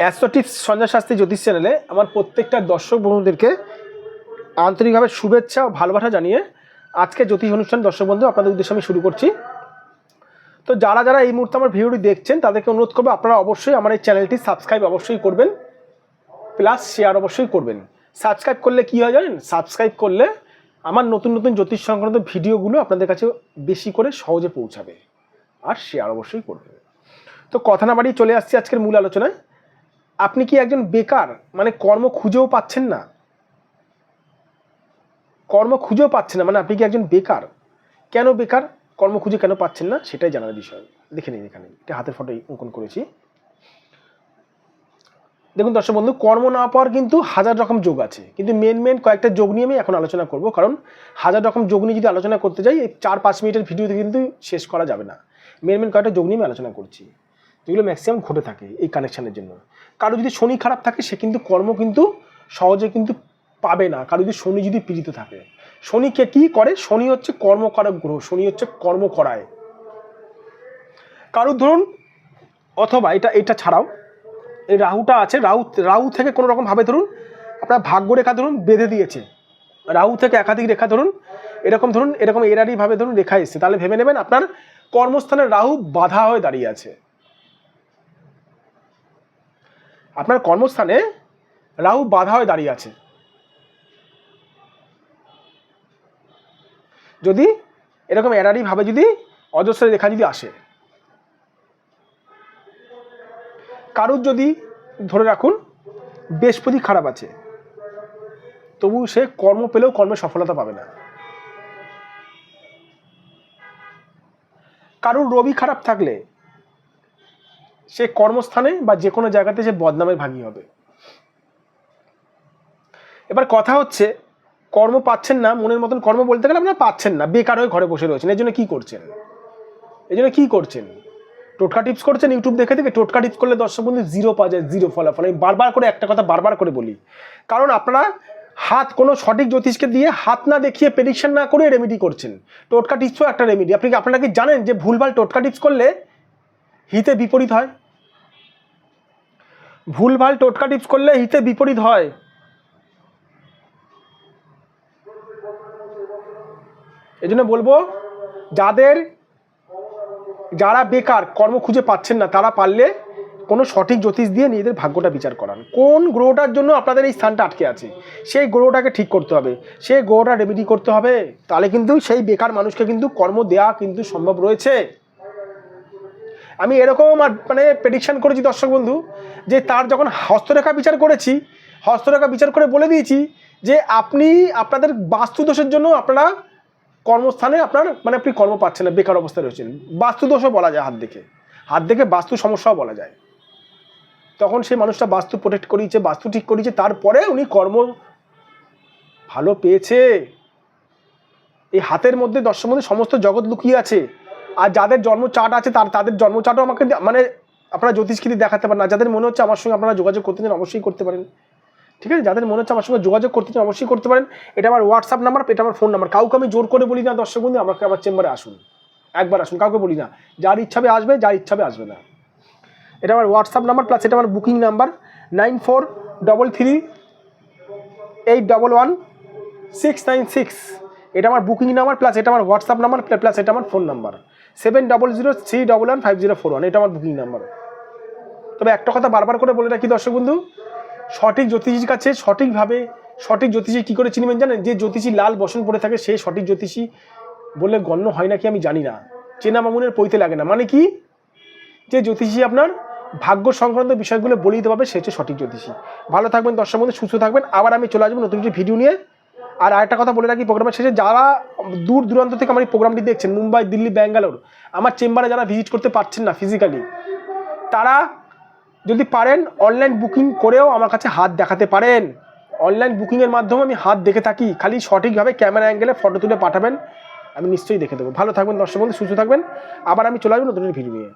Astro tips Sanjay Shastri জ্যোতিষ চ্যানেলে আমার প্রত্যেকটা দর্শক বন্ধুদেরকে আন্তরিকভাবে শুভেচ্ছা ও ভালোবাসা জানিয়ে আজকে জ্যোতিষ অনুষ্ঠান দর্শক বন্ধু, আপনাদের উদ্দেশ্যে আমি শুরু করছি। তো যারা যারা এই মুহূর্তে আমার ভিডিওটি দেখছেন, তাদেরকে অনুরোধ করব আপনারা অবশ্যই আমার এই চ্যানেলটি সাবস্ক্রাইব অবশ্যই করবেন, প্লাস শেয়ার অবশ্যই করবেন। সাবস্ক্রাইব করলে কী হয় জানেন? সাবস্ক্রাইব করলে আমার নতুন নতুন জ্যোতিষ সংক্রান্ত ভিডিওগুলো আপনাদের কাছে বেশি করে সহজে পৌঁছাবে, আর শেয়ার অবশ্যই করবেন। তো কথা না বাড়িয়ে চলে আসছি আজকের মূল আলোচনায়। আপনি কি একজন বেকার? মানে কর্ম খুঁজেও পাচ্ছেন না। কর্ম খুঁজেও পাচ্ছেন না মানে আপনি কি একজন বেকার? কেন বেকার? কর্ম খুঁজে কেন পাচ্ছেন না? সেটাই জানার বিষয়। দেখে নিন এখানে। এটা হাতের ফটো অঙ্কন করেছি। দেখুন দর্শক বন্ধু, কর্ম না পাওয়ার কিন্তু হাজার রকম যোগ আছে। কিন্তু মেন মেন কয়েকটা যোগ নিয়ে আমি এখন আলোচনা করব। কারণ হাজার রকম যোগ নিয়ে যদি আলোচনা করতে যাই, চার, পাঁচ মিনিটের ভিডিওতে কিন্তু শেষ করা যাবে না। মেন মেন কয়েকটা যোগ নিয়ে আমি আলোচনা করছি। যেগুলো ম্যাক্সিমাম ঘটে থাকে এই কানেকশানের জন্য। কারও যদি শনি খারাপ থাকে, সে কিন্তু কর্ম কিন্তু সহজে কিন্তু পাবে না। কারও যদি শনি যদি পীড়িত থাকে শনিকে কি করে? শনি হচ্ছে কর্ম কর্মকারক গ্রহ, শনি হচ্ছে কর্ম করায়। কারোর ধরুন, অথবা এটা এটা ছাড়াও, এই রাহুটা আছে, রাহু রাহু থেকে কোনো রকম ভাবে ধরুন, আপনার ভাগ্য রেখা ধরুন বেঁধে দিয়েছে। রাহু থেকে একাধিক রেখা ধরুন, এরকম ধরুন, এরকম এরারি ভাবে ধরুন রেখা এসছে। তাহলে ভেবে নেবেন আপনার কর্মস্থানে রাহু বাধা হয়ে দাঁড়িয়ে আছে। আপনার কর্মস্থানে রাহু বাধা হয়ে দাঁড়িয়ে আছে। যদি এরকম ভাবে যদি অজস্র রেখা যদি আসে, কারুর যদি ধরে রাখুন বৃহস্পতি খারাপ আছে, তবু সে কর্ম পেলেও কর্মে সফলতা পাবে না। কারুর রবি খারাপ থাকলে সে কর্মস্থানে বা যে কোনো জায়গাতে সে বদনামের ভাগী হবে। এবার কথা হচ্ছে, কর্ম পাচ্ছেন না, মনের মতন কর্ম বলতে গেলে আপনারা পাচ্ছেন না, বেকার হয়ে ঘরে বসে রয়েছেন, এর জন্য কী করছেন? এই জন্য কী করছেন? টোটকা টিপস করছেন, ইউটিউব দেখে দেখে টোটকা টিপস করলে দর্শক বন্ধু জিরো পাওয়া যায় জিরো ফলাফল। আমি বারবার করে একটা কথা বারবার করে বলি, কারণ আপনারা হাত কোনো সঠিক জ্যোতিষকে দিয়ে হাত না দেখিয়ে প্রেডিকশন না করে রেমেডি করছেন। টোটকা টিপসও একটা রেমেডি আপনি আপনারা কি জানেন যে ভুলভাল টোটকা টিপস করলে হিতে বিপরীত হয়? ভুলভাল টোটকা টিপস করলে হিতে বিপরীত হয়। এই জন্য বলব, যাদের, যারা বেকার, কর্ম খুঁজে পাচ্ছেন না, তারা পারলে কোনো সঠিক জ্যোতিষ দিয়ে নিজেদের ভাগ্যটা বিচার করান। কোন গ্রহটার জন্য আপনাদের এই স্থানটা আটকে আছে? সেই গ্রহটাকে ঠিক করতে হবে। সেই গ্রহটা রেমেডি করতে হবে। তাহলে কিন্তু সেই বেকার মানুষকে কিন্তু কর্ম দেওয়া কিন্তু সম্ভব রয়েছে। আমি এরকম আর মানে প্রেডিকশান করেছি দর্শক বন্ধু, যে তার যখন হস্তরেখা বিচার করেছি, হস্তরেখা বিচার করে বলে দিয়েছি যে আপনি আপনাদের বাস্তুদোষের জন্য আপনারা কর্মস্থানে আপনার মানে আপনি কর্ম পাচ্ছেন না, বেকার অবস্থায় রয়েছেন। বাস্তুদোষও বলা যায় হাত দেখে। হাত দেখে বাস্তু সমস্যাও বলা যায়। তখন সেই মানুষটা বাস্তু প্রোটেক্ট করিয়েছে, বাস্তু ঠিক করিয়েছে, তারপরে উনি কর্ম ভালো পেয়েছে। এই হাতের মধ্যে দর্শক মধ্যে সমস্ত জগৎ লুকিয়ে আছে। আর যাদের জন্ম চার্ট আছে, তার, তাদের জন্ম চার্টও আমাকে মানে আপনারা জ্যোতিষকে দেখাতে পারেন না। যাদের মনে হচ্ছে আমার সঙ্গে আপনারা যোগাযোগ করতে চান, অবশ্যই করতে পারেন। ঠিক আছে? যাদের মনে হচ্ছে আমার সঙ্গে যোগাযোগ করতে চান, অবশ্যই করতে পারেন। এটা আমার হোয়াটসঅ্যাপ নাম্বার এটা আমার ফোন নাম্বার কাউকে আমি জোর করে বলি না, দর্শক বন্ধু, আমাকে আমার চেম্বারে আসুন। একবার আসুন, কাউকে বলি না। যার ইচ্ছা হবে আসবে, যার ইচ্ছা হবে আসবে না। এটা আমার হোয়াটসঅ্যাপ নাম্বার প্লাস এটা আমার booking number nine four double three eight double one six nine six এটা আমার বুকিং নাম্বার প্লাস এটা আমার হোয়াটসঅ্যাপ নাম্বার প্লাস এটা আমার phone number seven double zero three double one five zero four one এটা আমার বুকিং নাম্বার তবে একটা কথা বারবার করে বলে রাখি দর্শক বন্ধু, সঠিক জ্যোতিষীর কাছে সঠিকভাবে সঠিক জ্যোতিষী কী করে চিনবেন জানেন? যে জ্যোতিষী লাল বসন পড়ে থাকে, সে সঠিক জ্যোতিষী বলে গণ্য হয় নাকি আমি জানি না। চেনা মামুনের পইতে লাগে না। মানে কি? যে জ্যোতিষী আপনার ভাগ্য সংক্রান্ত বিষয়গুলো বলে দিতে পারবে, সে হচ্ছে সঠিক জ্যোতিষী। ভালো থাকবেন দর্শক বন্ধু, সুস্থ থাকবেন। আবার আমি চলে আসব নতুন একটি ভিডিও নিয়ে। আর আরেকটা কথা বলে রাখি, প্রোগ্রামের শেষে যারা দূর দূরান্ত থেকে আমার এই প্রোগ্রামটি দেখছেন, মুম্বাই, দিল্লি, ব্যাঙ্গালোর, আমার চেম্বারে যারা ভিজিট করতে পারছেন না ফিজিক্যালি তারা যদি পারেন অনলাইন বুকিং করেও আমার কাছে হাত দেখাতে পারেন। অনলাইন বুকিংয়ের মাধ্যমে আমি হাত দেখে থাকি, খালি সঠিকভাবে ক্যামেরা অ্যাঙ্গেলে ফটো তুলে পাঠাবেন, আমি নিশ্চয়ই দেখে দেবো। ভালো থাকবেন দর্শক বন্ধু, সুস্থ থাকবেন। আবার আমি চলে আসব নতুন ভিডিও নিয়ে।